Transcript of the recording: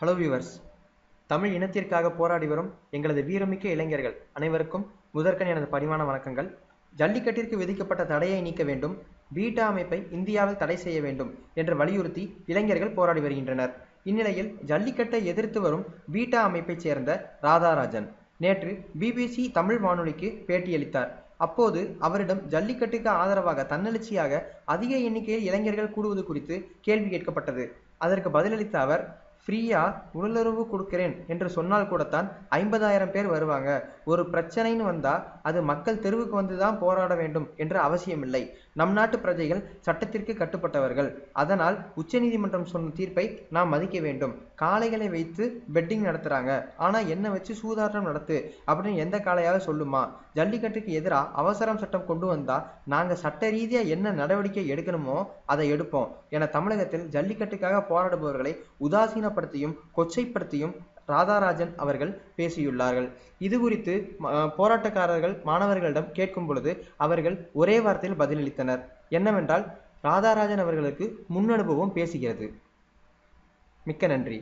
Hello viewers Tamil இனத்திற்காக போராடி வரும் எங்களது வீரமிக்க இளைஞர்கள் அனைவருக்கும் முதற்கண் எனது பணிவான வணக்கங்கள். ஜல்லிக்கட்டிற்கு விதிக்கப்பட்ட தடையை நீக்க வேண்டும். பீட்டா அமைப்பை இந்தியாவில் தடை செய்ய வேண்டும் என்று வலியுறுத்தி இளைஞர்கள் போராடி வருகின்றனர். இந்நிலையில் ஜல்லிக்கட்டை எதிர்த்து வரும் பீட்டா அமைப்பைச் சேர்ந்த ராதாராஜன் நேற்று பிபிசி தமிழ் வானொலிக்கு பேட்டியளித்தார். அப்போது அவரிடம் ஜல்லிக்கட்டுக்கு ஆதரவாக தன்னெழுச்சியாக அதிக எண்ணிக்கையில் இளைஞர்கள் கூடுவது குறித்து கேள்வி கேட்கப்பட்டது. அதற்கு பதிலளித்த அவர் ஃப்ரீயா உடலுறவு கொடுக்கிறேன் என்று சொன்னால் கூடத்தான் ஐம்பதாயிரம் பேர் வருவாங்க. ஒரு பிரச்சனைன்னு வந்தா அது மக்கள் தெருவுக்கு வந்து தான் போராட வேண்டும் என்று அவசியமில்லை. நம் நாட்டு பிரஜைகள் சட்டத்திற்கு கட்டுப்பட்டவர்கள். அதனால் உச்சநீதிமன்றம் சொன்ன தீர்ப்பை நாம் மதிக்க வேண்டும். காளைகளை வைத்து பெட்டிங் நடத்துறாங்க. ஆனா என்ன வச்சு சூதாட்டம் நடத்து? அப்படின்னு எந்த காளையாவது சொல்லுமா? ஜல்லிக்கட்டுக்கு எதிராக அவசரம் சட்டம் கொண்டு வந்தா நாங்க சட்ட ரீதியா என்ன நடவடிக்கை எடுக்கணுமோ அதை எடுப்போம். என தமிழகத்தில் ஜல்லிக்கட்டுக்காக போராடுபவர்களை உதாசீனப்படுத்தியும் கொச்சைப்படுத்தியும் ராதாராஜன் அவர்கள் பேசியுள்ளார்கள். இது குறித்து போராட்டக்காரர்கள் மாணவர்களிடம் கேட்கும் பொழுது அவர்கள் ஒரே வார்த்தையில் பதிலளித்தனர். என்னவென்றால் ராதாராஜன் அவர்களுக்கு முன்னனுபவம் பேசுகிறது. மிக்க நன்றி.